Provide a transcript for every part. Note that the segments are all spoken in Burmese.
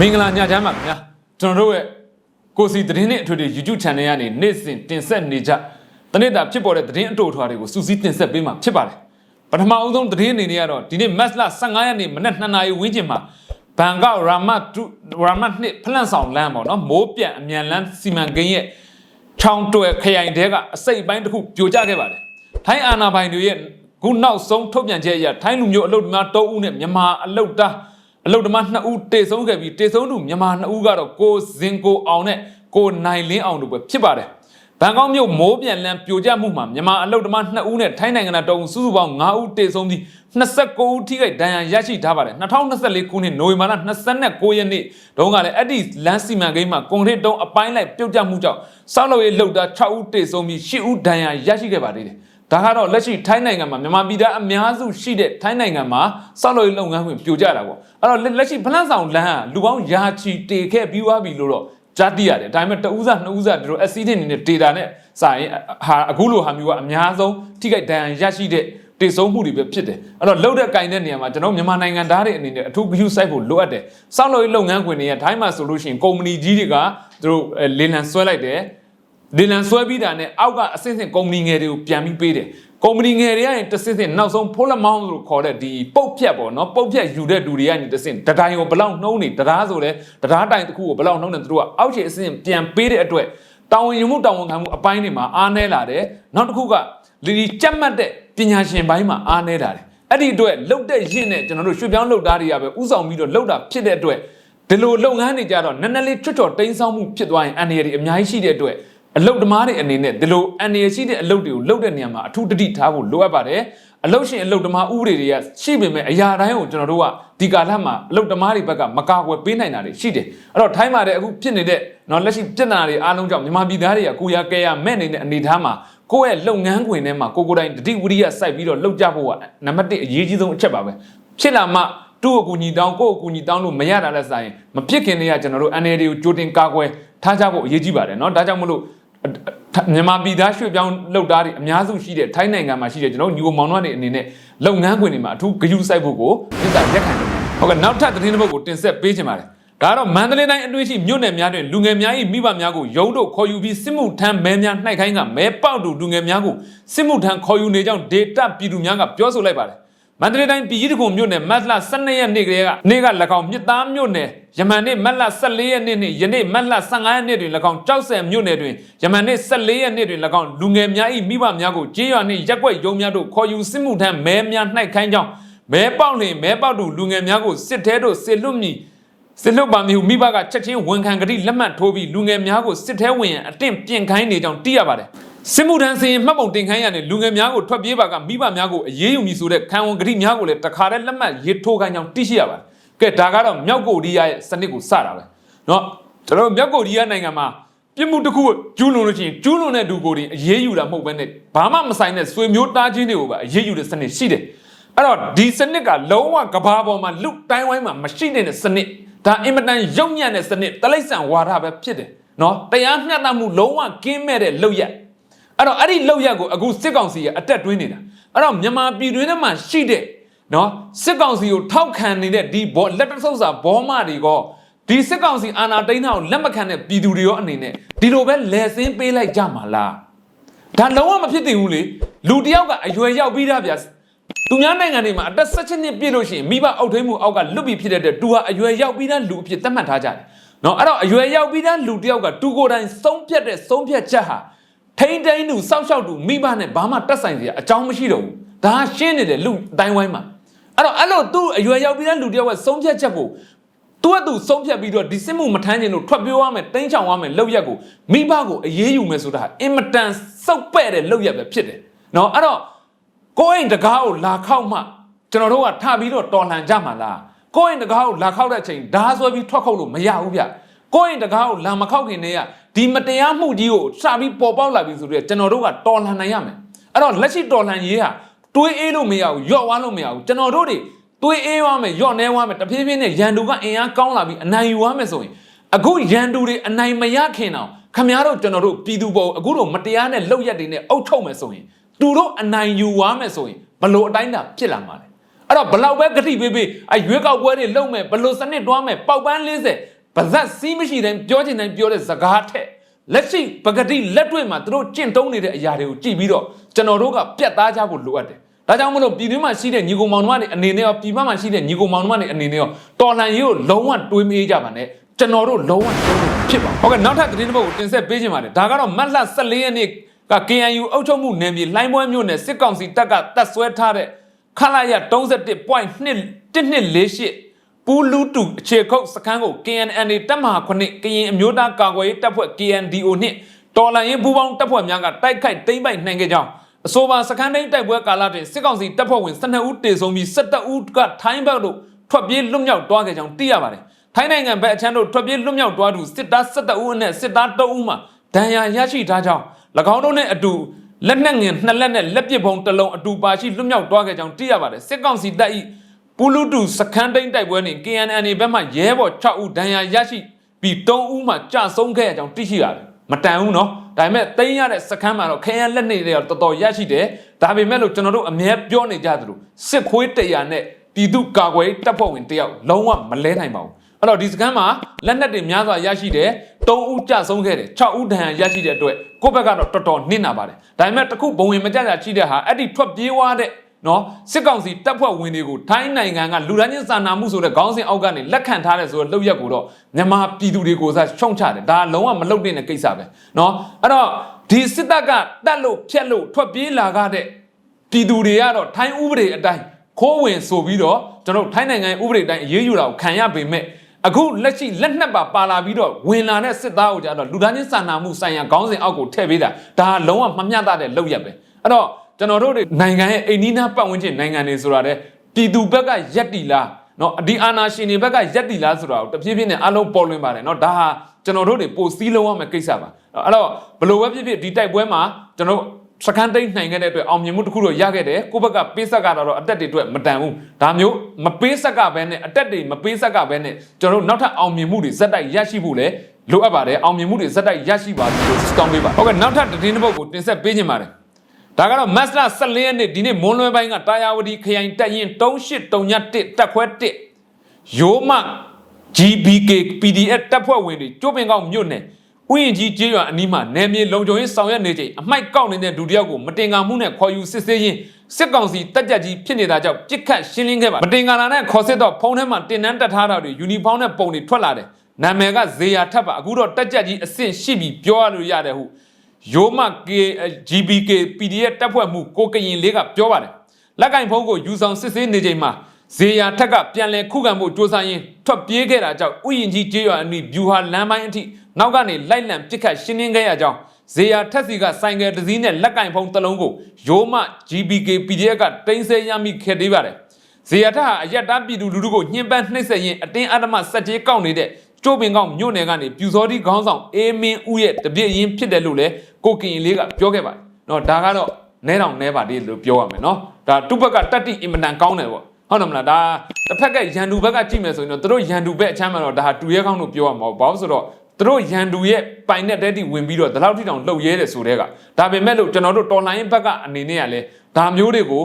မင်္ဂလာညချမ်းပါခင်ဗျာကျွန်တော်တို့ရဲ့ကိုစီသတင်းနဲ့အထွေထွေ YouTube channel ကနေနေ့စဉ်တင်ဆက်နေကြတနေ့တာဖြစ်ပေါ်တဲ့သတင်းအတူအထွာတွေကိုစူးစီးတင်ဆက်ပေးမှာဖြစ်ပါတယ်ပထမအဦးဆုံးသတင်းအနေနဲ့ကတော့ဒီနေ့မတ်လ15ရက်နေ့မနက်2နာရီဝန်းကျင်မှာဘန်ကောက်ရာမတ်တူရာမတ်နှစ်ဖလန့်ဆောင်လမ်းပေါ့နော်မိုးပြန့်အမြန်လမ်းစီမံကိန်းရဲ့ချောင်းတွယ်ခရိုင်တဲကအစိတ်ပိုင်းတစ်ခုပြိုကျခဲ့ပါတယ်ထိုင်းအာဏာပိုင်တွေရဲ့ခုနောက်ဆုံးထုတ်ပြန်ချက်အရထိုင်းလူမျိုးအလုတ်သမား3ဦးနဲ့မြန်မာအလုတ်သား အလုတ်တမ2ဦးတေဆုံးခဲ့ပြီးတေဆုံးသူမြန်မာ2ဦးကတော့ကိုစင်ကိုအောင်နဲ့ကိုနိုင်လင်းအောင်တို့ပဲဖြစ်ပါတယ်။ဘန်ကောက်မြို့မိုးပြန်လန်းပြိုကျမှုမှာမြန်မာအလုတ်တမ2ဦးနဲ့ထိုင်းနိုင်ငံသားတုံးစုစုပေါင်း9ဦးတေဆုံးပြီး29ဦးထိခိုက်ဒဏ်ရာရရှိထားပါတယ်။2024ခုနှစ်နိုဝင်ဘာလ29ရက်နေ့တုန်းကလည်းအဲ့ဒီလမ်းစီမံကိန်းမှာကွန်ကရစ်တုံးအပိုင်းလိုက်ပြုတ်ကျမှုကြောင့်စောက်လို့ရေးလှုပ်တာ6ဦးတေဆုံးပြီး10ဦးဒဏ်ရာရရှိခဲ့ပါသေးတယ်။ဒါကတော့လက်ရှိထိုင်းနိုင်ငံမှာမြန်မာပြည်သားအများစုရှိတဲ့ထိုင်းနိုင်ငံမှာစောက်လို့ရေးလုပ်ငန်းဝင်ပြိုကျတာပေါ့ အဲ့တော့လက်လက်ရှိဖလန့်ဆောင်လမ်းကလူပေါင်းယာချီတေခဲ့ပြီးသွားပြီလို့တော့ကြားသိရတယ်ဒါပေမဲ့တဦးစားနှစ်ဦးစားတို့ accident နေနဲ့ data နဲ့စာရင်ဟာအခုလိုဟာမျိုးကအများဆုံးထိခိုက်ဒဏ်ရာရရှိတဲ့တေဆုံးမှုတွေပဲဖြစ်တယ်အဲ့တော့လှုပ်တဲ့ကင်တဲ့နေရာမှာကျွန်တော်မြန်မာနိုင်ငံသားတွေအနေနဲ့အထူးဂရုစိုက်ဖို့လိုအပ်တယ်စောက်လို့ရေးလုပ်ငန်းခွင်တွေကထိုင်းမှာဆိုလို့ရှိရင်ကုမ္ပဏီကြီးတွေကသူတို့အဲလေလံဆွဲလိုက်တယ်ဒီလန်ဆွဲပြီးတာနဲ့အောက်ကအဆင့်ဆင့်ကုမ္ပဏီငယ်တွေကိုပြန်ပြီးပေးတယ် ကုမ္ပဏီငယ်တွေကနေတစ်ဆင့်ဆင့်နောက်ဆုံးဖိုးလမောင်းလို့ခေါ်တဲ့ဒီပုတ်ဖြတ်ပေါ့နော်ပုတ်ဖြတ်ယူတဲ့လူတွေကနေတစ်ဆင့်တတိုင်းကိုဘလောက်နှုံးနေတရားဆိုလဲတရားတိုင်တစ်ခုကိုဘလောက်နှုံးနေသူတို့ကအောက်ခြေအဆင့်ပြန်ပေးတဲ့အတွက်တာဝန်ယူမှုတာဝန်ခံမှုအပိုင်းတွေမှာအားနည်းလာတယ်နောက်တစ်ခုကဒီဒီကြက်မှတ်တဲ့ပညာရှင်ပိုင်းမှာအားနည်းလာတယ်အဲ့ဒီအတွက်လှုပ်တဲ့ရင့်နဲ့ကျွန်တော်တို့ရွှေပြောင်းလှုပ်သားတွေကပဲဥဆောင်ပြီးတော့လှုပ်တာဖြစ်တဲ့အတွက်ဒီလိုလုပ်ငန်းတွေကြတော့နည်းနည်းလေးချွတ်ချော်တိန်းဆောင်းမှုဖြစ်သွားရင်အန္တရာယ်တွေအများကြီးရှိတဲ့အတွက် အလုတ်သမားတွေအနေနဲ့ဒီလိုအန်ရရှိတဲ့အလုတ်တွေကိုလုတ်တဲ့နေရာမှာအထူးတတိထားဖို့လိုအပ်ပါတယ်အလုတ်ရှင်အလုတ်သမားဥပဒေတွေကရှိပေမဲ့အရာတိုင်းကိုကျွန်တော်တို့ကဒီကာလမှာအလုတ်သမားတွေဘက်ကမကာကွယ်ပေးနိုင်တာတွေရှိတယ်အဲ့တော့ထိုင်းမှာတဲ့အခုဖြစ်နေတဲ့နော်လက်ရှိပြဿနာတွေအားလုံးကြောင့်မြန်မာပြည်သားတွေကကိုရကဲရမဲ့နေတဲ့အနေအထားမှာကိုယ့်ရဲ့လုပ်ငန်းခွင်ထဲမှာကိုကိုယ်တိုင်တတိဝရိယစိုက်ပြီးတော့လှုပ်ကြဖို့ကနံပါတ်1အရေးကြီးဆုံးအချက်ပါပဲဖြစ်လာမှသူ့ကိုကူညီတောင်းကိုယ့်ကိုကူညီတောင်းလို့မရတာလက်ဆိုင်မဖြစ်ခင်တည်းကကျွန်တော်တို့ NLD ကိုကြိုတင်ကာကွယ်ထားကြဖို့အရေးကြီးပါတယ်เนาะဒါကြောင့်မလို့ မြန်မာပြည်သားရွှေ့ပြောင်းလုပ်သားတွေအများစုရှိတဲ့ထိုင်းနိုင်ငံမှာရှိတဲ့ကျွန်တော်ညီကိုမောင်နှမတွေအနေနဲ့လုပ်ငန်းခွင်တွေမှာအထူးဂရုစိုက်ဖို့ကိုမြစ်တာရက်ခံတယ်ဟုတ်ကဲ့နောက်ထပ်သတင်းတစ်ပုဒ်ကိုတင်ဆက်ပေးချင်ပါတယ်ဒါကတော့မန္တလေးတိုင်းအတွင်းရှိမြို့နယ်များတွင်လူငယ်များ၏မိဘများကိုရုံးတို့ခေါ်ယူပြီးစစ်မှုထမ်းမဲများနှိုက်ခိုင်းကမဲပေါက်တူလူငယ်များကိုစစ်မှုထမ်းခေါ်ယူနေကြောင်းဒေတာပြည်သူများကပြောဆိုလိုက်ပါတယ် မန္တလေးတိုင်းပြည်ကြီးတခုမြို့နယ်မတ်လ12ရက်နေ့ကလေးကနေ့က၎င်းမြစ်သားမြို့နယ်ယမန်နေ့မတ်လ14ရက်နေ့နှင့်ယနေ့မတ်လ15ရက်နေ့တွင်၎င်းကြောက်ဆယ်မြို့နယ်တွင်ယမန်နေ့14ရက်နေ့တွင်၎င်းလူငယ်များ၏မိဘများကိုကြေးရွာနှင့်ရက်ွက်ရုံများတို့ခေါ်ယူစစ်မှုထမ်းမဲများနှိုက်ခိုင်းကြောင်းမဲပေါက်လျင်မဲပေါက်တူလူငယ်များကိုစစ်သေးတို့စစ်လွတ်မည်စစ်လွတ်ပါမီဟုမိဘကချက်ချင်းဝန်ခံကတိလက်မှတ်ထိုးပြီးလူငယ်များကိုစစ်သေးဝင်ရန်အတင့်ပြင်ခိုင်းနေကြောင်းသိရပါတယ် စစ်မှုထမ်းစင်မှတ်ပုံတင်ခိုင်းရတဲ့လူငယ်များကိုထွက်ပြေးပါကမိဘများကိုအရေးယူမည်ဆိုတဲ့ခံဝန်ဂတိများကိုလည်းတခါတည်းလက်မှတ်ရေးထိုးခိုင်းကြောင်းသိရှိရပါတယ်။ကဲဒါကတော့မြောက်ကိုရီးယားရဲ့စနစ်ကိုစတာပဲ။နော်ကျွန်တော်မြောက်ကိုရီးယားနိုင်ငံမှာပြစ်မှုတစ်ခုကျူးလွန်လို့ရှိရင်ကျူးလွန်တဲ့လူကိုယ်တိုင်အရေးယူတာမဟုတ်ဘဲနဲ့ဘာမှမဆိုင်တဲ့ဆွေမျိုးသားချင်းတွေကိုပဲအရေးယူတဲ့စနစ်ရှိတယ်။အဲ့တော့ဒီစနစ်ကလုံးဝကဘာပေါ်မှာလူတိုင်းဝိုင်းမှာမရှိတဲ့စနစ်ဒါအင်မတန်ယုံညံ့တဲ့စနစ်တလိษံဝါဒပဲဖြစ်တယ်နော်တရားမျှတမှုလုံးဝကင်းမဲ့တဲ့လောက်ရက် အဲ့တော့အဲ့ဒီလောက်ရက်ကိုအခုစစ်ကောင်စီကအတက်တွင်းနေတာအဲ့တော့မြန်မာပြည်တွင်းထဲမှာရှိတဲ့နော်စစ်ကောင်စီကိုထောက်ခံနေတဲ့ဒီဘောလက်တဆုပ်စာဘောမတွေကဒီစစ်ကောင်စီအာဏာသိမ်းတာကိုလက်မခံတဲ့ပြည်သူတွေရောအနေနဲ့ဒီလိုပဲလဲစင်းပေးလိုက်ကြမှာလားဒါလုံးဝမဖြစ်သင့်ဘူးလေလူတစ်ယောက်ကအရွယ်ရောက်ပြီးသားဗျာသူများနိုင်ငံတွေမှာအသက်16နှစ်ပြည့်လို့ရှိရင်မိဘအောက်ထိန်မှုအောက်ကလွတ်ပြီးဖြစ်တဲ့အတွက်သူဟာအရွယ်ရောက်ပြီးသားလူအဖြစ်သတ်မှတ်ထားကြတယ်နော်အဲ့တော့အရွယ်ရောက်ပြီးသားလူတစ်ယောက်ကသူကိုယ်တိုင်ဆုံးဖြတ်တဲ့ဆုံးဖြတ်ချက်ဟာ ထိမ့်တိန်သူစောက်ရှောက်သူမိဘနဲ့ဘာမှတက်ဆိုင်စရာအကြောင်းမရှိတော့ဘူးဒါရှင်းနေတယ်လူအတိုင်းဝိုင်းမှာအဲ့တော့အဲ့လိုသူအရွယ်ရောက်ပြီးသားလူတစ်ယောက်ကဆုံးဖြတ်ချက်ကိုသူကသူဆုံးဖြတ်ပြီးတော့ဒီစစ်မှုမထမ်းခြင်းလို့ထွက်ပြေးသွားမယ်တင်းချောင်သွားမယ်လောက်ရက်ကိုမိဘကိုအေးအေးယူမယ်ဆိုတာအင်မတန်စောက်ပဲ့တဲ့လောက်ရက်ပဲဖြစ်တယ်။နော်အဲ့တော့ကိုယ့်အိမ်တကားကိုလာခောက်မှကျွန်တော်တို့ကထပြီးတော့တော်လှန်ကြမှာလား။ကိုယ့်အိမ်တကားကိုလာခောက်တဲ့အချိန်ဓာဆွဲပြီးထွက်ခုတ်လို့မရဘူးဗျ။ကိုယ့်အိမ်တကားကိုလာမခောက်ခင်တည်းက ဒီမတရားမှုကြီးကိုစပြီးပေါ်ပေါက်လာပြီဆိုတော့ကျွန်တော်တို့ကတော်လှန်နိုင်ရမယ်။အဲ့တော့လက်ရှိတော်လှန်ရေးဟာတွေးအေးလို့မရဘူးယော့ဝါလို့မရဘူးကျွန်တော်တို့တွေတွေးအေးသွားမယ်ယော့နေသွားမယ်တဖြည်းဖြည်းနဲ့ရန်သူကအင်အားကောင်းလာပြီးအနိုင်ယူသွားမယ်ဆိုရင်အခုရန်သူတွေအနိုင်မရခင်အောင်ခမည်းတော်ကျွန်တော်တို့ပြည်သူပေါ်အခုတော့မတရားနဲ့လောက်ရက်တွေနဲ့အုပ်ထုတ်မယ်ဆိုရင်သူတို့အနိုင်ယူသွားမယ်ဆိုရင်ဘလို့အတိုင်းတာဖြစ်လာမှာလဲအဲ့တော့ဘလောက်ပဲဂတိပေးပေးအရွေးကောက်ပွဲတွေလုပ်မယ်ဘလို့စနစ်တွားမယ်ပေါက်ပန်း40 ပါဇက်စီးမရှိတိုင်းပြောချင်တိုင်းပြောတဲ့စကားထက်လက်ရှိပဂတိလက်တွေ့မှာသူတို့ကျင့်သုံးနေတဲ့အရာတွေကိုကြည့်ပြီးတော့ကျွန်တော်တို့ကပြတ်သားကြဖို့လိုအပ်တယ်ဒါကြောင့်မလို့ပြည်တွင်းမှာရှိတဲ့ညီကောင်မောင်နှမတွေအနေနဲ့ရောပြည်ပမှာရှိတဲ့ညီကောင်မောင်နှမတွေအနေနဲ့ရောတော်လှန်ရေးကိုလုံးဝတွေးမေးကြပါနဲ့ကျွန်တော်တို့လုံးဝတွေးမေးဖြစ်ပါဟုတ်ကဲ့နောက်ထပ်သတင်းတစ်ပုဒ်ကိုတင်ဆက်ပေးခြင်းပါတယ်ဒါကတော့မတ်လ14ရက်နေ့က KNU အုပ်ချုပ်မှုနယ်မြေလိုင်းပွဲမြို့နယ်စစ်ကောင်စီတပ်ကတပ်ဆွဲထားတဲ့ခလာရ31.248 ပူလူတူအခြေခုပ်စခန်းကို KNNA တပ်မဟာ9ကရင်အမျိုးသားကာကွယ်ရေးတပ်ဖွဲ့ KNDO နှင့်တော်လှန်ရေးပူးပေါင်းတပ်ဖွဲ့များကတိုက်ခိုက်သိမ်းပိုက်နိုင်ခဲ့ကြောင်းအဆိုပါစခန်းတိုင်းတိုက်ပွဲကာလတွင်စစ်ကောင်စီတပ်ဖွဲ့ဝင်12ဦးတေဆုံးပြီး17ဦးကထိုင်းဘက်သို့ထွက်ပြေးလွတ်မြောက်သွားခဲ့ကြောင်းသိရပါတယ်။ထိုင်းနိုင်ငံဘက်အချမ်းတို့ထွက်ပြေးလွတ်မြောက်သွားသူစစ်သား17ဦးအနက်စစ်သား3ဦးမှဒဏ်ရာရရှိထားကြောင်း၎င်းတို့နဲ့အတူလက်နက်ငယ်နှစ်လက်နဲ့လက်ပစ်ပုံတစ်လုံးအတူပါရှိလွတ်မြောက်သွားခဲ့ကြောင်းသိရပါတယ်။စစ်ကောင်စီတပ်၏ ပူလူတူစခန်းတိုင်းတိုက်ပွဲတွင် KNNA ဘက်မှရဲဘော်6ဦးဒဏ်ရာရရှိပြီး3ဦးမှကြာဆုံးခဲ့ကြောင်းသိရှိရတယ်။မတန်ဘူးเนาะဒါပေမဲ့တိမ့်ရတဲ့စခန်းမှာတော့ခရမ်းလက်နေတွေတော့တော်တော်ရရှိတယ်ဒါပေမဲ့လို့ကျွန်တော်တို့အမြဲပြောနေကြသလိုစစ်ခွေးတရာနဲ့ပြည်သူကာကွယ်တပ်ဖွဲ့ဝင်တယောက်လုံးဝမလဲနိုင်ပါဘူးအဲ့တော့ဒီစခန်းမှာလက်နက်တွေများစွာရရှိတယ်၃ဦးကြဆုံးခဲ့တယ်6ဦးဒဏ်ရာရရှိတဲ့အတွက်ကိုယ့်ဘက်ကတော့တော်တော်နစ်နာပါတယ်ဒါပေမဲ့တခုဘုံဝင်မကြကြရှိတဲ့ဟာအဲ့ဒီထွက်ပြေးသွားတဲ့ နော်စစ်ကောင်စီတပ်ဖွဲ့ဝင်တွေကိုထိုင်းနိုင်ငံကလူဒန်းချင်းစာနာမှုဆိုတဲ့ခေါင်းစဉ်အောက်ကနေလက်ခံထားတဲ့ဆိုတော့လှုပ်ရက်ကိုတော့မြန်မာပြည်သူတွေကိုစားရှုံချတယ်ဒါလုံးဝမလှုပ်တဲ့ကိစ္စပဲနော်အဲ့တော့ဒီစစ်တပ်ကတက်လို့ဖြက်လို့ထွက်ပြေးလာတဲ့ပြည်သူတွေကတော့ထိုင်းဥပဒေအတိုင်းခိုးဝင်ဆိုပြီးတော့ကျွန်တော်ထိုင်းနိုင်ငံဥပဒေအတိုင်းအရေးယူတာကိုခံရပေမဲ့အခုလက်ရှိလက်နက်ပါပါလာပြီးတော့ဝင်လာတဲ့စစ်သားကိုကြတော့လူသားချင်းစာနာမှုဆိုင်ရာခေါင်းစဉ်အောက်ကိုထည့်ပေးတာဒါလုံးဝမမျှတတဲ့လုပ်ရက်ပဲအဲ့တော့ ကျွန်တော်တို့တွေနိုင်ငံရဲ့အိန္ဒိနာပတ်ဝန်းကျင်နိုင်ငံတွေဆိုတာတဲ့ပြည်သူဘက်ကရက်တီလားနော်ဒီအာနာရှင်တွေဘက်ကရက်တီလားဆိုတာကိုတဖြည်းဖြည်းနဲ့အလုံးပေါ်လွင်ပါတယ်နော်ဒါဟာကျွန်တော်တို့တွေပိုစည်းလုံးရမယ့်ကိစ္စပါအဲ့တော့ဘလို့ပဲဖြစ်ဖြစ်ဒီတိုက်ပွဲမှာကျွန်တော်စကန်တိတ်နိုင်ခဲ့တဲ့အတွက်အောင်မြင်မှုတစ်ခုတော့ရခဲ့တယ်ကိုဘက်ကပေးဆက်ကတော့အတက်တွေအတွက်မတန်ဘူးဒါမျိုးမပေးဆက်ကပဲနဲ့အတက်တွေမပေးဆက်ကပဲနဲ့ကျွန်တော်တို့နောက်ထပ်အောင်မြင်မှုတွေဇက်တိုက်ရရှိဖို့လဲလိုအပ်ပါတယ်အောင်မြင်မှုတွေဇက်တိုက်ရရှိပါလို့တောင်းပေးပါဟုတ်ကဲ့နောက်ထပ်သတင်းတစ်ပုဒ်ကိုတင်ဆက်ပေးခြင်းပါတယ် ဒါကတော့မတ်လ14ရက်နေ့ဒီနေ့မွန်းလွဲပိုင်းကတာယာဝတီခရိုင်တက်ရင်3831တက်ခွဲ1ရိုးမ GBK PDF တပ်ဖွဲ့ဝင်တွေကျိုးပင်ကောက်မြို့နယ်ဥယျာဉ်ကြီးကျေးရွာအနီးမှာနယ်မြေလုံခြုံရေးဆောင်ရွက်နေချိန်အမိုက်ကောက်နေတဲ့ဒုတိယကိုမတင်ကာမှုနဲ့ခေါ်ယူစစ်ဆေးရင်းစစ်ကောင်စီတက်ကြကြီးဖြစ်နေတာကြောင့်ပြစ်ခတ်ရှင်းလင်းခဲ့ပါမတင်ကာလာနဲ့ခေါ်စစ်တော့ဖုံးထဲမှာတင်နန်းတက်ထားတာတွေယူနီဖောင်းနဲ့ပုံတွေထွက်လာတယ်နာမည်ကဇေယာထပ်ပါအခုတော့တက်ကြကြီးအဆင့်ရှိပြီပြောရလို့ရတယ်ဟု ရိုးမ K GBK PDF တပ်ဖွဲ့မှုကိုကရင်လေးကပြောပါတယ်လက်ကင်ဖုံးကိုယူဆောင်စစ်ဆေးနေချိန်မှာဇေယာထက်ကပြန်လည်ခုခံမှုစ조사ရင်းထွက်ပြေးခဲ့တာကြောင့်ဥယျင်ကြီးကျေးရွာအနီးဗျူဟာလမ်းပိုင်းအထိနောက်ကနေလိုက်လံပစ်ခတ်ရှင်းလင်းခဲ့ရကြောင်းဇေယာထက်စီကဆိုင်ကယ်တစ်စီးနဲ့လက်ကင်ဖုံးတစ်လုံးကိုရိုးမ GBK PDF ကတင်ဆက်ရမိခဲ့သေးပါတယ်ဇေယာထက်ဟာအယက်တားပြည်သူလူထုကိုညှဉ်းပန်းနှိပ်စက်ရင်းအတင်းအဓမ္မစက်ကြီးကောက်နေတဲ့ ကျိုးပင်ကောက်မြို့နယ်ကနေပြူစောတိခေါင်းဆောင်အေးမင်းဦးရဲ့တပြည့်ရင်းဖြစ်တယ်လို့လည်းကိုကင်လေးကပြောခဲ့ပါတယ်။နော်ဒါကတော့နဲတောင်နဲပါလေလို့ပြောရမယ်နော်။ဒါတုဘက်ကတတိအင်မတန်ကောင်းတယ်ပေါ့။ဟုတ်တယ်မလားဒါတစ်ဖက်ကရန်သူဘက်ကကြည့်မယ်ဆိုရင်တော့သူတို့ရန်သူဘက်အချမ်းမှာတော့ဒါဟာတူရဲကောင်းလို့ပြောရမှာပေါ့။ဘာလို့ဆိုတော့သူတို့ရန်သူရဲ့ပိုင်နဲ့တဲတီဝင်ပြီးတော့ဒီလောက်ထိတောင်လှုပ်ရဲတယ်ဆိုတဲ့ကဒါပေမဲ့လို့ကျွန်တော်တို့တော်လိုင်းဘက်ကအနေနဲ့ကလည်းဒါမျိုးတွေကို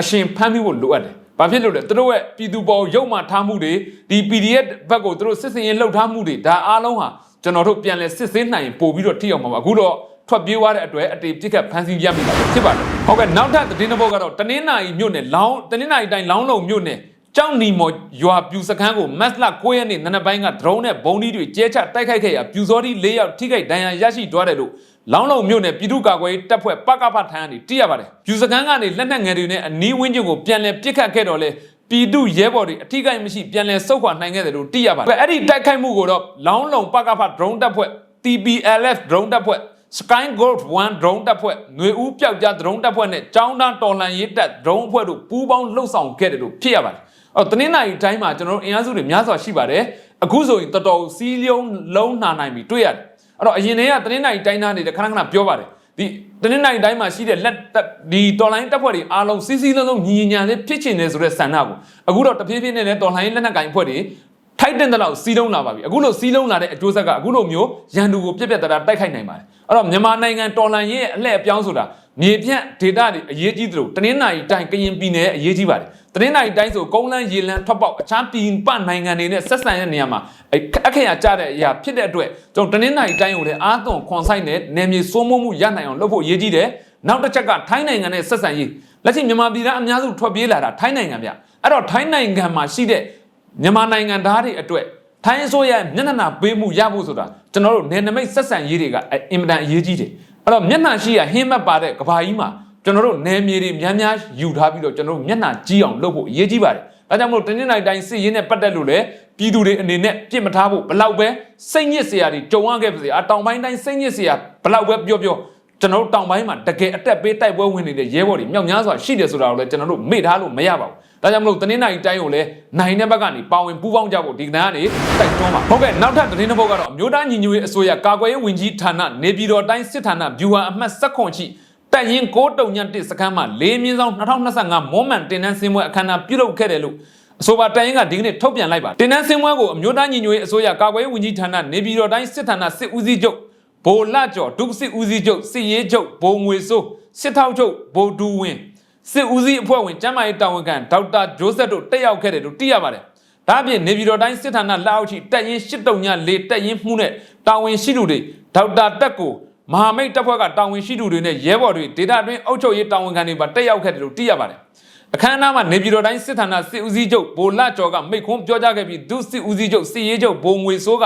အရှင်ဖမ်းပြီးဖို့လိုအပ်တယ်။ ဘာဖြစ်လို့လဲသူတို့ရဲ့ပြည်သူပေါ်ရုပ်မှထားမှုတွေဒီ PDF ဘက်ကိုသူတို့စစ်စင်ရင်လှုပ်ထားမှုတွေဒါအားလုံးဟာကျွန်တော်တို့ပြန်လဲစစ်ဆေးနိုင်ရင်ပို့ပြီးတော့ထိအောင်ပါပါအခုတော့ထွက်ပြေးသွားတဲ့အတွက်အတေပြစ်ခတ်ဖမ်းဆီးရမိတာဖြစ်ပါတယ်။ဟုတ်ကဲ့နောက်ထပ်သတင်းတစ်ပုဒ်ကတော့တနင်္လာရီမြို့နယ်လောင်းတနင်္လာရီတိုင်းလောင်းလုံမြို့နယ် ကြောက်နီမော်ရွာပြူစခန်းကိုမတ်လ9ရက်နေ့နနက်ပိုင်းကဒရုန်းနဲ့ဘုံဒီတွေကျဲချတိုက်ခိုက်ခဲ့ရာပြူစောတိ၄ယောက်ထိခိုက်ဒဏ်ရာရရှိသွားတယ်လို့လောင်းလုံမြို့နယ်ပြည်သူ့ကာကွယ်ရေးတပ်ဖွဲ့ပကဖထမ်းကနေသိရပါတယ်။ပြူစခန်းကနေလက်နက်ငယ်တွေနဲ့အနီးဝန်းကျင်ကိုပြန်လည်ပစ်ခတ်ခဲ့တော့လေပြည်သူရဲဘော်တွေအထိကိမရှိပြန်လည်ဆုတ်ခွာနိုင်ခဲ့တယ်လို့သိရပါတယ်။အဲ့ဒီတိုက်ခိုက်မှုကိုတော့လောင်းလုံပကဖ drone တပ်ဖွဲ့ TPLF drone တပ်ဖွဲ့ Sky Gold 1 drone တပ်ဖွဲ့ຫນွေဦးပျောက်ကြား drone တပ်ဖွဲ့နဲ့ចောင်းတန်းတော်လှန်ရေးတပ် drone အဖွဲ့တို့ပူးပေါင်းလှုပ်ဆောင်ခဲ့တယ်လို့ဖြစ်ရပါတယ်။ အော်တနင်္လာရီတိုင်းမှာကျွန်တော်တို့အင်အားစုတွေများစွာရှိပါတယ်။အခုဆိုရင်တော်တော်စီးလုံးလုံးနှာနိုင်ပြီတွေ့ရတယ်။အဲ့တော့အရင်တည်းကတနင်္လာရီတိုင်းသားနေတဲ့ခဏခဏပြောပါတယ်။ဒီတနင်္လာရီတိုင်းမှာရှိတဲ့လက်ဒီတော်လိုင်းတပ်ဖွဲ့တွေအားလုံးစီးစီးလုံးလုံးညီညီညာလေးဖြစ်ချင်တယ်ဆိုတဲ့ဆန္ဒကိုအခုတော့တဖြည်းဖြည်းနဲ့လည်းတော်လိုင်းလက်နက်ကင်အဖွဲ့တွေထိုက်တဲ့တဲ့လောက်စီးလုံးလာပါပြီအခုလိုစီးလုံးလာတဲ့အကျိုးဆက်ကအခုလိုမျိုးရန်သူကိုပြက်ပြက်တတာတိုက်ခိုက်နိုင်ပါတယ်အဲ့တော့မြန်မာနိုင်ငံတော်လှန်ရေးရဲ့အလှည့်အပြောင်းဆိုတာမြေပြန့်ဒေတာတွေအရေးကြီးသလိုတနင်္လာရီတိုင်းကရင်ပြည်နယ်ရဲ့အရေးကြီးပါတယ် တတင်းနိုင်တိုင်းဆိုကုန်းလန်းရေလန်းထွက်ပေါက်အခြားပြည်ပနိုင်ငံတွေနဲ့ဆက်ဆံတဲ့နေရာမှာအဲ့အခက်အခဲကြတဲ့အရာဖြစ်တဲ့အတွက်ကျွန်တော်တင်းနိုင်တိုင်းကိုလည်းအားသွန်ခွန်ဆိုင်နဲ့နယ်မြေစိုးမိုးမှုရနိုင်အောင်လုပ်ဖို့ရည်ကြီးတယ်နောက်တစ်ချက်ကထိုင်းနိုင်ငံနဲ့ဆက်ဆံရေးလက်ရှိမြန်မာပြည်သားအများစုထွက်ပြေးလာတာထိုင်းနိုင်ငံဗျအဲ့တော့ထိုင်းနိုင်ငံမှာရှိတဲ့မြန်မာနိုင်ငံသားတွေအတွက်ထိုင်းအစိုးရမျက်နှာပေးမှုရဖို့ဆိုတာကျွန်တော်တို့နယ်နိမိတ်ဆက်ဆံရေးတွေကအင်မတန်အရေးကြီးတယ်အဲ့တော့မျက်နှာရှိရဟင်းမက်ပါတဲ့ကဘာကြီးမှာ ကျွန်တော်တို့နယ်မြေတွေများများယူထားပြီးတော့ကျွန်တော်တို့မျက်နှာကြီးအောင်လုပ်ဖို့အရေးကြီးပါတယ်။ဒါကြောင့်မလို့တင်းနေ့တိုင်းစစ်ရေးနဲ့ပတ်သက်လို့လည်းပြည်သူတွေအနေနဲ့ပြစ်မထားဖို့ဘလောက်ပဲစိတ်ညစ်စရာတွေကြုံရခဲ့ပါစေ။အတောင်ပိုင်းတိုင်းစိတ်ညစ်စရာဘလောက်ပဲပြောပြောကျွန်တော်တို့တောင်ပိုင်းမှာတကယ်အတက်ပေးတိုက်ပွဲဝင်နေတဲ့ရဲဘော်တွေမြောက်များစွာရှိတယ်ဆိုတာကိုလည်းကျွန်တော်တို့မေ့ထားလို့မရပါဘူး။ဒါကြောင့်မလို့တင်းနေ့တိုင်းကိုလည်းနိုင်တဲ့ဘက်ကနေပါဝင်ပူးပေါင်းကြဖို့ဒီကနေ့ကနေတိုက်တွန်းပါ။ဟုတ်ကဲ့နောက်ထပ်သတင်းတစ်ပုဒ်ကတော့အမျိုးသားညီညွတ်ရေးအစိုးရကာကွယ်ရေးဝန်ကြီးဌာနနေပြည်တော်တိုင်းစစ်ဌာနဗျူဟာအမှတ်16ရှိ တက်ရင်6တုံညတစ်စခန်းမှာ၄မြင်းဆောင်2025မွန်မန်တင်နန်းစင်းပွဲအခမ်းအနားပြုလုပ်ခဲ့တယ်လို့အဆိုပါတက်ရင်ကဒီကနေ့ထုတ်ပြန်လိုက်ပါတင်နန်းစင်းပွဲကိုအမျိုးသားညီညွတ်ရေးအစိုးရကာကွယ်ရေးဝန်ကြီးဌာနနေပြည်တော်တိုင်းစစ်ဌာနစစ်ဦးစီးချုပ်ဗိုလ်လကျော်ဒုစစ်ဦးစီးချုပ်စစ်ရေးချုပ်ဗိုလ်ငွေစိုးစစ်ထောက်ချုပ်ဗိုလ်ဒူဝင်းစစ်ဦးစီးအဖွဲ့ဝင်ကျမ်းမာရေးတာဝန်ခံဒေါက်တာဂျိုးဆက်တို့တက်ရောက်ခဲ့တယ်လို့သိရပါတယ်ဒါအပြင်နေပြည်တော်တိုင်းစစ်ဌာနလက်အောက်ရှိတက်ရင်8တုံည၄တက်ရင်မှုနဲ့တာဝန်ရှိသူတွေဒေါက်တာတက်ကို မဟာမိတ်တပ်ဖွဲ့ကတာဝန်ရှိသူတွေနဲ့ရဲဘော်တွေဒေတာတွင်းအုပ်ချုပ်ရေးတာဝန်ခံတွေပါတက်ရောက်ခဲ့တယ်လို့သိရပါတယ်အခမ်းအနားမှာနေပြည်တော်တိုင်းစစ်ဌာနစစ်ဦးစီးချုပ်ဗိုလ်လကျော်ကမိတ်ခွန်းပြောကြားခဲ့ပြီးဒုစစ်ဦးစီးချုပ်စစ်ရေးချုပ်ဗိုလ်ငွေစိုးက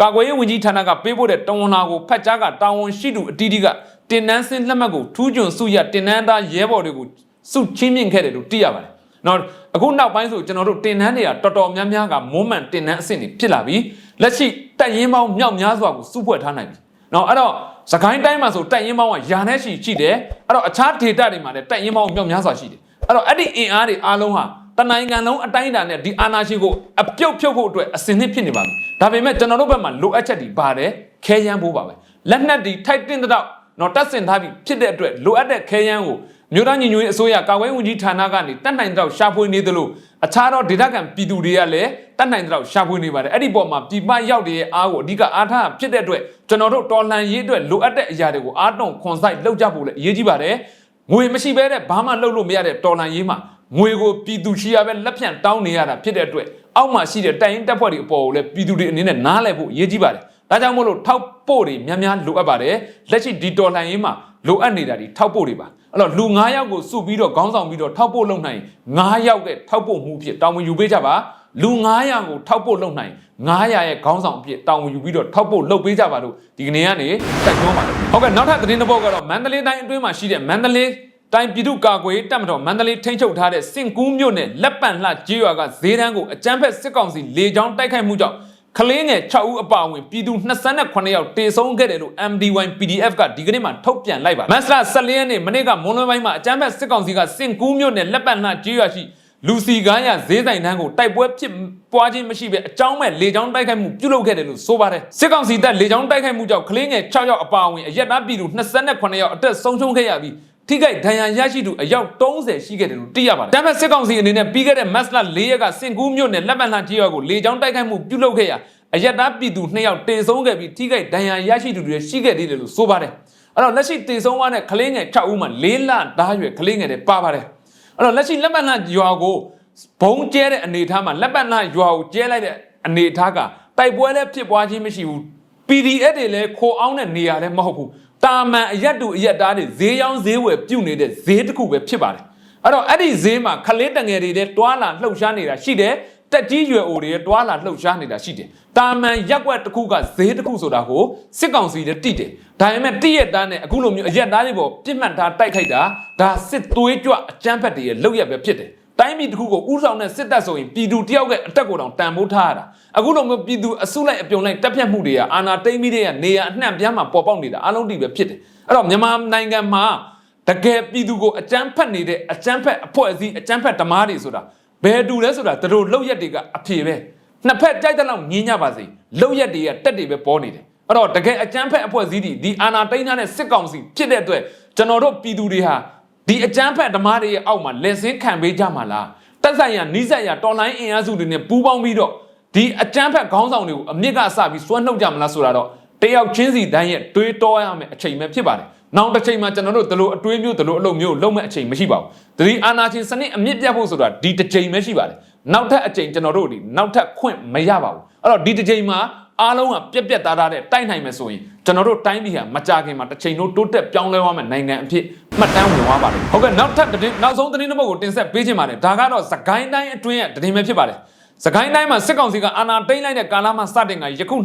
ကာကွယ်ရေးဝန်ကြီးဌာနကပေးပို့တဲ့တဝန်လာကိုဖတ်ကြားကတာဝန်ရှိသူအတီးတီးကတင်နန်းစင်းလက်မှတ်ကိုထူးချွန်စုရတင်နန်းသားရဲဘော်တွေကိုစုချင်းမြင့်ခဲ့တယ်လို့သိရပါတယ်။နောက်အခုနောက်ပိုင်းဆိုကျွန်တော်တို့တင်နန်းတွေကတော်တော်များများကမွမ်းမံတင်နန်းအဆင့်တွေဖြစ်လာပြီးလက်ရှိတက်ရင်ပေါင်းမြောက်များစွာကိုစုဖွဲ့ထားနိုင်ပြီ။နော်အဲ့တော့ စကိုင်းတိုင်းမှာဆိုတက်ရင်ပေါင်းကယာနဲ့ရှိရှိတယ်။အဲ့တော့အခြားဒေသတွေမှာလည်းတက်ရင်ပေါင်းမြောက်များစွာရှိတယ်။အဲ့တော့အဲ့ဒီအင်အားတွေအားလုံးဟာတနိုင်ငံလုံးအတိုင်းအတာနဲ့ဒီအာဏာရှင်ကိုအပြုတ်ဖြုတ်ဖို့အတွက်အစင်းနှစ်ဖြစ်နေပါပြီ။ဒါပေမဲ့ကျွန်တော်တို့ဘက်မှာလိုအပ်ချက်တွေပါတယ်ခဲယမ်းဖို့ပါပဲ။လက်နက်တွေထိုက်တင်တဲ့တော့တော့တက်ဆင်ထားပြီးဖြစ်တဲ့အတွက်လိုအပ်တဲ့ခဲယမ်းကိုမြို့သားညီညွတ်ရေးအစိုးရကာကွယ်ရေးဝန်ကြီးဌာနကနေတတ်နိုင်တဲ့တော့ရှာဖွေနေသလိုအခြားသောဒေသခံပြည်သူတွေကလည်း တတ်နိုင်တဲ့တော့ရှာဖွေနေပါတယ်အဲ့ဒီပေါ်မှာပြည်ပရောက်တဲ့အားကိုအဓိကအားထားဖြစ်တဲ့အတွက်ကျွန်တော်တို့တော်လှန်ရေးအတွက်လိုအပ်တဲ့အရာတွေကိုအားတုံခွန်ဆိုင်လုပ်ကြဖို့လည်းအရေးကြီးပါတယ်ငွေမရှိဘဲတဲ့ဘာမှလုပ်လို့မရတဲ့တော်လှန်ရေးမှာငွေကိုပြည်သူရှိရပဲလက်ဖြန့်တောင်းနေရတာဖြစ်တဲ့အတွက်အောက်မှာရှိတဲ့တိုင်ရင်တပ်ဖွဲ့တွေအပေါ်ကိုလည်းပြည်သူတွေအနေနဲ့နားလည်ဖို့အရေးကြီးပါတယ်ဒါကြောင့်မို့လို့ထောက်ပို့တွေများများလိုအပ်ပါတယ်လက်ရှိဒီတော်လှန်ရေးမှာလိုအပ်နေတာဒီထောက်ပို့တွေပါအဲ့တော့လူ9ယောက်ကိုစုပြီးတော့ခေါင်းဆောင်ပြီးတော့ထောက်ပို့လုပ်နိုင်9ယောက်ရဲ့ထောက်ပို့မှုဖြစ်တောင်းဝန်ယူပေးကြပါ လူ900ကိုထောက်ပို့လုပ်နိုင်900ရဲ့ခေါင်းဆောင်အဖြစ်တောင်းဝန်ယူပြီးတော့ထောက်ပို့လုပ်ပေးကြပါလို့ဒီကနေ့ကနေတက်ပြောပါတယ်ဟုတ်ကဲ့နောက်ထပ်သတင်းတစ်ပုဒ်ကတော့မန္တလေးတိုင်းအတွင်းမှာရှိတဲ့မန္တလေးတိုင်းပြည်သူ့ကာကွယ်ရေးတပ်မတော်မန္တလေးထိန်းချုပ်ထားတဲ့စင်ကူးမြို့နယ်လက်ပံလှကျေးရွာကဈေးတန်းကိုအကြမ်းဖက်စစ်ကောင်စီလေကြောင်းတိုက်ခိုက်မှုကြောင့်ကလေးငယ်6ဦးအပါအဝင်ပြည်သူ28ယောက်တေဆုံးခဲ့တယ်လို့ MDY PDF ကဒီကနေ့မှထုတ်ပြန်လိုက်ပါမတ်လ14ရက်နေ့မနေ့ကမွန်းလွဲပိုင်းမှာအကြမ်းဖက်စစ်ကောင်စီကစင်ကူးမြို့နယ်လက်ပံလှကျေးရွာရှိ လူစီကားရဈေးဆိုင်တန်းကိုတိုက်ပွဲဖြစ်ပွားခြင်းမရှိဘဲအကြောင်းမဲ့လေကြောင်းတိုက်ခိုက်မှုပြုလုပ်ခဲ့တယ်လို့ဆိုပါတယ်စစ်ကောင်စီတပ်လေကြောင်းတိုက်ခိုက်မှုကြောင့်ကလေးငယ်6ယောက်အပါအဝင်အရက်သားပြည်သူ28ယောက်အသက်ဆုံးရှုံးခဲ့ရပြီးထိခိုက်ဒဏ်ရာရရှိသူအယောက်30ရှိခဲ့တယ်လို့သိရပါတယ်။ဒါပေမဲ့စစ်ကောင်စီအနေနဲ့ပြီးခဲ့တဲ့မတ်လ4ရက်ကစင်ကူးမြို့နယ်လက်ပံလှကြီးရွာကိုလေကြောင်းတိုက်ခိုက်မှုပြုလုပ်ခဲ့ရာအရက်သားပြည်သူ2ယောက်တေဆုံးခဲ့ပြီးထိခိုက်ဒဏ်ရာရရှိသူတွေရှိခဲ့သေးတယ်လို့ဆိုပါတယ်။အဲ့တော့လက်ရှိတေဆုံးသွားတဲ့ကလေးငယ်6ဦးမှာ၄လသားရွယ်ကလေးငယ်တွေပါပါတယ်။ အဲ့တော့လက်ရှိလက်ပံလှရွာကိုဘုံကျဲတဲ့အနေအထားမှာလက်ပံလှရွာကိုကျဲလိုက်တဲ့အနေအထားကတိုက်ပွဲလည်းဖြစ်ပွားခြင်းမရှိဘူး PDF တွေလည်းခိုအောင်တဲ့နေရာလည်းမဟုတ်ဘူးတာမန်အရက်တူအရက်သားတွေဈေးရောင်းဈေးဝယ်ပြုတ်နေတဲ့ဈေးတစ်ခုပဲဖြစ်ပါတယ်အဲ့တော့အဲ့ဒီဈေးမှာခလေးတငယ်တွေလည်းတွာလာလှုပ်ရှားနေတာရှိတယ် တက်ကြီးရွယ်အိုတွေတွာလာလှုပ်ရှားနေတာရှိတယ်တာမန်ရက်ွက်တစ်ခုကဈေးတစ်ခုဆိုတာကိုစစ်ကောင်စီလည်းတိတယ်ဒါပေမဲ့တိရက်သားနဲ့အခုလိုမျိုးအရက်သားတွေပေါ်ပြစ်မှတ်ထားတိုက်ခိုက်တာဒါစစ်သွေးကြွအကြမ်းဖက်တွေရဲ့လုပ်ရက်ပဲဖြစ်တယ်တိုင်းပြည်တစ်ခုကိုဥဆောင်တဲ့စစ်တပ်ဆိုရင်ပြည်သူတယောက်ရဲ့အတက်ကိုတောင်တန်ဖိုးထားရတာအခုလိုမျိုးပြည်သူအစုလိုက်အပြုံလိုက်တက်ဖြတ်မှုတွေကအာဏာသိမ်းပြီးတဲ့နေရာအနှံ့ပြားမှာပေါ်ပေါက်နေတာအလုံးတိပဲဖြစ်တယ်အဲ့တော့မြန်မာနိုင်ငံမှာတကယ်ပြည်သူကိုအကြမ်းဖက်နေတဲ့အကြမ်းဖက်အဖွဲ့အစည်းအကြမ်းဖက်ဓမားတွေဆိုတာ ဘယ်တူလဲဆိုတာတို့လောက်ရက်တွေကအဖြေပဲနှစ်ဖက်ကြိုက်တဲ့လောက်ငင်းကြပါစေလောက်ရက်တွေကတက်တွေပဲပေါ်နေတယ်အဲ့တော့တကယ်အကြမ်းဖက်အဖွဲ့အစည်းတွေဒီအာဏာသိမ်းထားတဲ့စစ်ကောင်စီဖြစ်တဲ့အတွက်ကျွန်တော်တို့ပြည်သူတွေဟာဒီအကြမ်းဖက်ဓမားတွေရဲ့အောက်မှာလက်ဆင်းခံပေးကြမှာလားတက်ဆိုင်ရနီးစက်ရတော်လိုင်းအင်အားစုတွေနဲ့ပူးပေါင်းပြီးတော့ဒီအကြမ်းဖက်ခေါင်းဆောင်တွေကိုအမြင့်ကစပြီးစွန့်နှုတ်ကြမလားဆိုတာတော့တယောက်ချင်းစီတိုင်းရဲ့တွေးတောရမယ်အချိန်ပဲဖြစ်ပါတယ် နောက်တစ်ချိန်မှာကျွန်တော်တို့ဒီလိုအတွေးမျိုးဒီလိုအလုပ်မျိုးလုံးမဲ့အချိန်မရှိပါဘူးသတိအာနာချင်းစနစ်အမြင့်ပြတ်ဖို့ဆိုတာဒီတစ်ချိန်ပဲရှိပါတယ်နောက်ထပ်အချိန်ကျွန်တော်တို့ဒီနောက်ထပ်ခွင့်မရပါဘူးအဲ့တော့ဒီတစ်ချိန်မှာအားလုံးကပြက်ပြက်သားသားတဲ့တိုက်နိုင်မယ်ဆိုရင်ကျွန်တော်တို့တိုင်းပြည်ဟာမကြခင်မှာတစ်ချိန်လုံးတိုးတက်ပြောင်းလဲသွားမယ်နိုင်ငံအဖြစ်မှတ်တမ်းဝင်သွားပါတယ်ဟုတ်ကဲ့နောက်ထပ်သတင်းနောက်ဆုံးသတင်းတစ်ပုဒ်ကိုတင်ဆက်ပေးခြင်းပါတယ်ဒါကတော့သကိုင်းတိုင်းအတွင်းရဲ့သတင်းပဲဖြစ်ပါတယ်စကိုင်းတိုင်းမှာစစ်ကောင်စီကအာဏာသိမ်းလိုက်တဲ့ကာလမှာစတင်ကယခု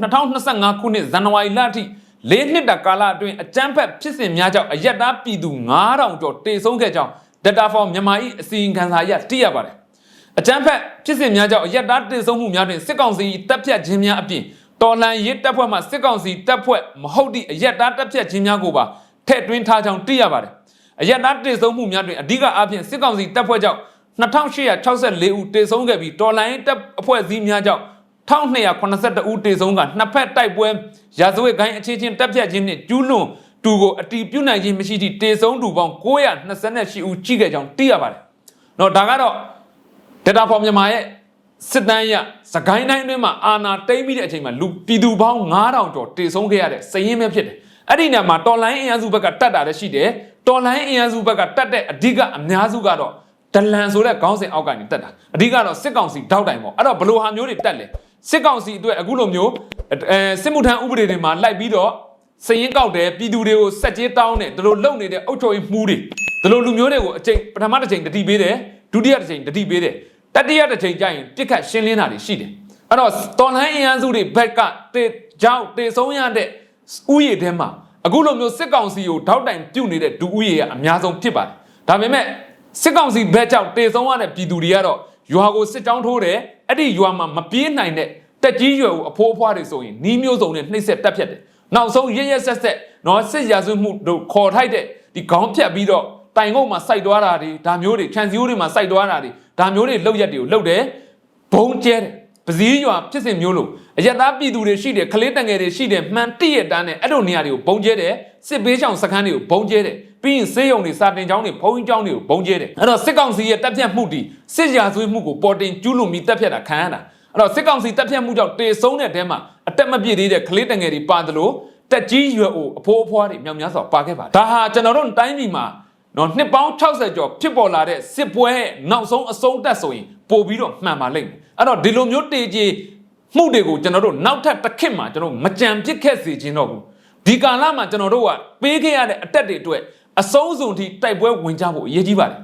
2025ခုနှစ်ဇန်နဝါရီလအထိ ၄နှစ်တာကာလအတွင်းအကြမ်းဖက်ဖြစ်စဉ်များကြောင့်အယက်သားပြည်သူ9000ကျော်တေဆုံးခဲ့ကြောင်း Data for မြန်မာ၏အစီရင်ခံစာအရသိရပါတယ်။အကြမ်းဖက်ဖြစ်စဉ်များကြောင့်အယက်သားတေဆုံးမှုများတွင်စစ်ကောင်စီတပ်ဖြတ်ခြင်းများအပြင်တော်လှန်ရေးတပ်ဖွဲ့မှစစ်ကောင်စီတပ်ဖွဲ့မဟုတ်သည့်အယက်သားတပ်ဖြတ်ခြင်းများကိုပါထည့်သွင်းထားကြောင်းသိရပါတယ်။အယက်သားတေဆုံးမှုများတွင်အဓိကအားဖြင့်စစ်ကောင်စီတပ်ဖွဲ့ကြောင့်2864ဦးတေဆုံးခဲ့ပြီးတော်လိုင်းတပ်အဖွဲ့အစည်းများကြောင့် 1282ဦးတေဆုံးကနှစ်ဖက်တိုက်ပွဲရာဇဝတ်ဂိုင်းအခြေချင်းတပ်ဖြတ်ခြင်းနှင့်ကျူးလွန်တူကိုအတီးပြုတ်နိုင်ခြင်းမရှိသည့်တေဆုံးတူပေါင်း928ဦးရှိခဲ့ကြောင်းသိရပါတယ်။တော့ဒါကတော့ data for မြန်မာရဲ့စစ်တမ်းရစကိုင်းတိုင်းအတွင်းမှာအာနာတိမ့်ပြီးတဲ့အချိန်မှာလူပြည်သူပေါင်း9000ကျော်တေဆုံးခဲ့ရတဲ့စည်ရင်းပဲဖြစ်တယ်။အဲ့ဒီနေရာမှာတော်လိုင်းအင်အားစုဘက်ကတတ်တာလည်းရှိတယ်။တော်လိုင်းအင်အားစုဘက်ကတတ်တဲ့အဓိကအများစုကတော့ဒလန်ဆိုတဲ့ခေါင်းစဉ်အောက်ကနေတက်တာအဓိကတော့စစ်ကောင်စီတောက်တိုင်ပေါ့အဲ့တော့ဘလို့ဟာမျိုးတွေတက်လဲ စစ်ကောင်စီအတွက်အခုလိုမျိုးအဲစစ်မှုထမ်းဥပဒေတွေမှာလိုက်ပြီးတော့စရင်ကောက်တယ်ပြည်သူတွေကိုစက်ကြေးတောင်းတယ်ဒီလိုလုပ်နေတဲ့အုပ်ချုပ်ရေးမှုတွေဒီလိုလူမျိုးတွေကိုအချိန်ပထမတစ်ချိန်တတိပေးတယ်ဒုတိယတစ်ချိန်တတိပေးတယ်တတိယတစ်ချိန်ကျရင်ပြစ်ခတ်ရှင်းလင်းတာတွေရှိတယ်အဲ့တော့တော်လိုင်းအင်အားစုတွေဘက်ကတေကြောင့်တေဆုံးရတဲ့ဥယျာဉ်ထဲမှာအခုလိုမျိုးစစ်ကောင်စီကိုထောက်တိုင်ပြုတ်နေတဲ့ဒူဥယျာဉ်ကအများဆုံးဖြစ်ပါတယ်ဒါပေမဲ့စစ်ကောင်စီဘက်ကြောင့်တေဆုံးရတဲ့ပြည်သူတွေကတော့ ရွာကိုစစ်ကြောင်းထိုးတယ်အဲ့ဒီရွာမှာမပြေးနိုင်တဲ့တက်ကြီးရွယ်ကိုအဖိုးအဖွားတွေဆိုရင်နီးမျိုးစုံနဲ့နှိမ့်ဆက်တက်ဖြတ်တယ်နောက်ဆုံးရရဆက်ဆက်နော်စစ်ရာဇဝတ်မှုတို့ခေါ်ထိုက်တဲ့ဒီခေါင်းဖြတ်ပြီးတော့တိုင်ကုန်းမှာစိုက်သွားတာတွေဒါမျိုးတွေခြံစည်းရိုးတွေမှာစိုက်သွားတာတွေဒါမျိုးတွေလောက်ရက်တွေကိုလောက်တယ်ဘုံကျဲတယ်ပစည်းရွာဖြစ်စဉ်မျိုးလို့အယက်သားပြည်သူတွေရှိတယ်ခလေးတငယ်တွေရှိတယ်မှန်တိရတန်းနဲ့အဲ့လိုနေရာတွေကိုဘုံကျဲတယ်စစ်ဘေးချောင်စခန်းတွေကိုဘုံကျဲတယ် ပြီးရင်ဆေးရုံတွေစာတင်ကျောင်းတွေဘုံကျောင်းတွေကိုဘုံကျဲတယ်အဲ့တော့စစ်ကောင်စီရဲ့တပ်ဖြတ်မှုတီစစ်ရာဇဝတ်မှုကိုပေါ်တင်ကျူးလွန်ပြီးတပ်ဖြတ်တာခံရတာအဲ့တော့စစ်ကောင်စီတပ်ဖြတ်မှုကြောင့်တေဆုံးတဲ့တဲမှာအတက်မပြည့်သေးတဲ့ခလေးတငယ်တွေပါသလိုတက်ကြီးရွယ်အိုအဖိုးအဖွားတွေမြောက်များစွာပါခဲ့ပါတယ်ဒါဟာကျွန်တော်တို့တိုင်းပြည်မှာနော်နှစ်ပေါင်း60ကျော်ဖြစ်ပေါ်လာတဲ့စစ်ပွဲရဲ့နောက်ဆုံးအဆုံးတက်ဆိုရင်ပို့ပြီးတော့မှန်ပါလိမ့်မယ်အဲ့တော့ဒီလိုမျိုးတေကြီးမှုတွေကိုကျွန်တော်တို့နောက်ထပ်တစ်ခေတ်မှာကျွန်တော်မကြံပစ်ခဲ့စေခြင်းတော့ဘူးဒီကာလမှာကျွန်တော်တို့ကပေးခဲ့ရတဲ့အတက်တွေအတွက် အဆုံးစုံထိတိုက်ပွဲဝင်ကြဖို့အရေးကြီးပါတယ်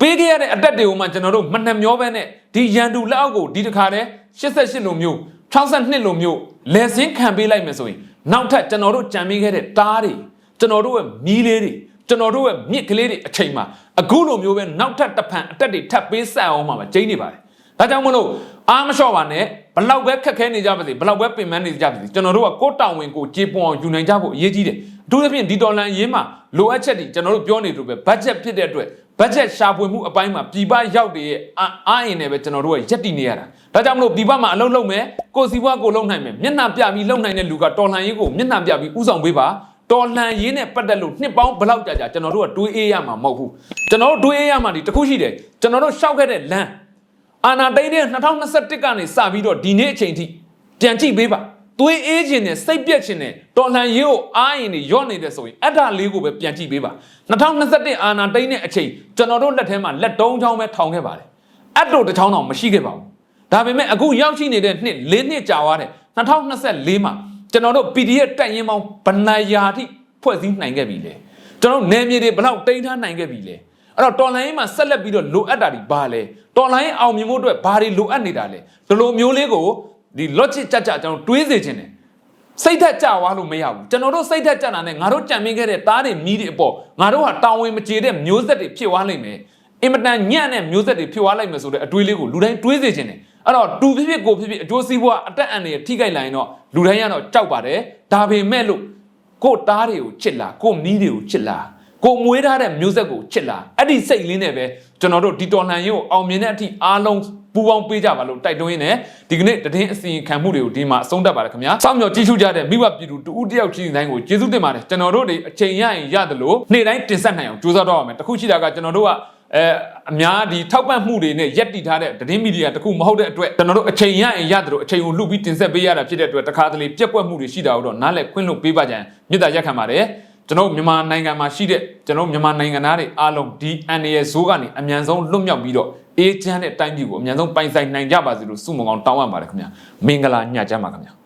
ပေးခဲ့ရတဲ့အတက်တွေကိုမှကျွန်တော်တို့မနှမျောပဲနဲ့ဒီရန်သူလက်အောက်ကိုဒီတစ်ခါတည်း88လိုမျိုး62လိုမျိုးလဲစင်းခံပေးလိုက်မယ်ဆိုရင်နောက်ထပ်ကျွန်တော်တို့ကြံပေးခဲ့တဲ့တားတွေကျွန်တော်တို့ရဲ့မီးလေးတွေကျွန်တော်တို့ရဲ့မြစ်ကလေးတွေအချိန်မှာအခုလိုမျိုးပဲနောက်ထပ်တစ်ဖန်အတက်တွေထပ်ပေးဆက်အောင်မှမကျင်းနေပါတယ်ဒါကြောင့်မလို့အားမလျှော့ပါနဲ့ဘလောက်ပဲခက်ခဲနေကြပါစေဘလောက်ပဲပင်ပန်းနေကြပါစေကျွန်တော်တို့ကကိုယ်တောင်ဝင်ကိုကြေပွန်အောင်ယူနိုင်ကြဖို့အရေးကြီးတယ် အထူးသဖြင့်ဒီဒေါ်လာရင်းမှာလိုအပ်ချက်တွေကျွန်တော်တို့ပြောနေလို့ပဲဘတ်ဂျက်ဖြစ်တဲ့အတွက်ဘတ်ဂျက်ရှာဖွေမှုအပိုင်းမှာပြည်ပရောက်တဲ့အားအင်နဲ့ပဲကျွန်တော်တို့ကရက်တည်နေရတာဒါကြောင့်မလို့ပြည်ပမှာအလုပ်လုပ်မယ်ကိုစီးပွားကိုလုပ်နိုင်မယ်မျက်နှာပြပြီးလုပ်နိုင်တဲ့လူကတော်လှန်ရေးကိုမျက်နှာပြပြီးဥဆောင်ပေးပါတော်လှန်ရေးနဲ့ပတ်သက်လို့နှစ်ပေါင်းဘလောက်ကြာကြာကျွန်တော်တို့ကတွေးအေးရမှာမဟုတ်ဘူးကျွန်တော်တို့တွေးအေးရမှာဒီတခုရှိတယ်ကျွန်တော်တို့ရှောက်ခဲ့တဲ့လမ်းအာနာတိန်တဲ့2021ကနေစပြီးတော့ဒီနေ့အချိန်ထိပြန်ကြည့်ပေးပါ တွေးအေးခြင်းနဲ့စိတ်ပြက်ခြင်းနဲ့တော်လှန်ရေးကိုအားရင်တွေရော့နေတယ်ဆိုရင်အဲ့ဒါလေးကိုပဲပြန်ကြည့်ပေးပါ2021အာနာတိန်တဲ့အချိန်ကျွန်တော်တို့လက်ထဲမှာလက်တုံးချောင်းပဲထောင်ခဲ့ပါတယ်အဲ့တို့တစ်ချောင်းတော့မရှိခဲ့ပါဘူးဒါပေမဲ့အခုရောက်ရှိနေတဲ့နှစ်၄နှစ်ကြာသွားတဲ့2024မှာကျွန်တော်တို့ PDF တက်ရင်ပေါင်းဗဏ္ဍာယာထိဖွဲ့စည်းနိုင်ခဲ့ပြီလေကျွန်တော်တို့နယ်မြေတွေဘလောက်တိန်းထားနိုင်ခဲ့ပြီလေအဲ့တော့တော်လိုင်းမှာဆက်လက်ပြီးတော့လိုအပ်တာတွေဘာလဲတော်လိုင်းအောင်မြင်ဖို့အတွက်ဘာတွေလိုအပ်နေတာလဲဒီလိုမျိုးလေးကို ဒီ logic ကြကြကျွန်တော်တွေးစေခြင်းတယ်စိတ်သက်ကြွားလို့မရဘူးကျွန်တော်တို့စိတ်သက်ကြတာနဲ့ငါတို့ကြံမိခဲ့တဲ့သားတွေမီးတွေအပေါ်ငါတို့ဟာတောင်းဝင်မကြေတဲ့မျိုးဆက်တွေဖြစ်သွားလိမ့်မယ်အင်မတန်ညံ့တဲ့မျိုးဆက်တွေဖြစ်သွားလိုက်မယ်ဆိုတဲ့အတွေးလေးကိုလူတိုင်းတွေးစေခြင်းတယ်အဲ့တော့တူဖြစ်ဖြစ်ကိုဖြစ်ဖြစ်အကျိုးစီးပွားအတက်အန်တွေထိခိုက်လာရင်တော့လူတိုင်းကတော့ကြောက်ပါတယ်ဒါပေမဲ့လို့ကို့သားတွေကိုချစ်လာကို့မီးတွေကိုချစ်လာ ကိုမွေးထားတဲ့မျိုးဆက်ကိုချစ်လာအဲ့ဒီစိတ်လေးနဲ့ပဲကျွန်တော်တို့ဒီတော်လှန်ရေးကိုအောင်မြင်တဲ့အထိအားလုံးပူပေါင်းပေးကြပါလို့တိုက်တွန်းရင်းနဲ့ဒီကနေ့တည်င်းအစီရင်ခံမှုတွေကိုဒီမှာအဆုံးသတ်ပါတယ်ခင်ဗျာစောင့်မျှော်ကြည့်ရှုကြတဲ့မိဘပြည်သူတူဦးတယောက်ချင်းတိုင်းကိုကျေးဇူးတင်ပါတယ်ကျွန်တော်တို့တွေအချိန်ရရင်ရတယ်လို့နေ့တိုင်းတင်ဆက်နိုင်အောင်ကြိုးစားတော့ရမယ်တခုရှိတာကကျွန်တော်တို့ကအဲအများဒီထောက်ပံ့မှုတွေနဲ့ရက်တည်ထားတဲ့သတင်းမီဒီယာတခုမဟုတ်တဲ့အတွက်ကျွန်တော်တို့အချိန်ရရင်ရတယ်လို့အချိန်ကိုလှုပ်ပြီးတင်ဆက်ပေးရတာဖြစ်တဲ့အတွက်တခါတလေပြက်ကွက်မှုတွေရှိတာတော့နားလည်ခွင့်လို့ပေးပါကြံမြစ်တာရက်ခံပါတယ် ကျွန်တော်မြန်မာနိုင်ငံမှာရှိတဲ့ကျွန်တော်မြန်မာနိုင်ငံသားတွေအားလုံးဒီ NAS ဇိုးကနေအမြန်ဆုံးလွတ်မြောက်ပြီးတော့အေးချမ်းတဲ့တိုင်းပြည်ကိုအမြန်ဆုံးပိုင်ဆိုင်နိုင်ကြပါစေလို့ဆုမွန်ကောင်းတောင်းအပ်ပါတယ်ခင်ဗျာမင်္ဂလာညချမ်းပါခင်ဗျာ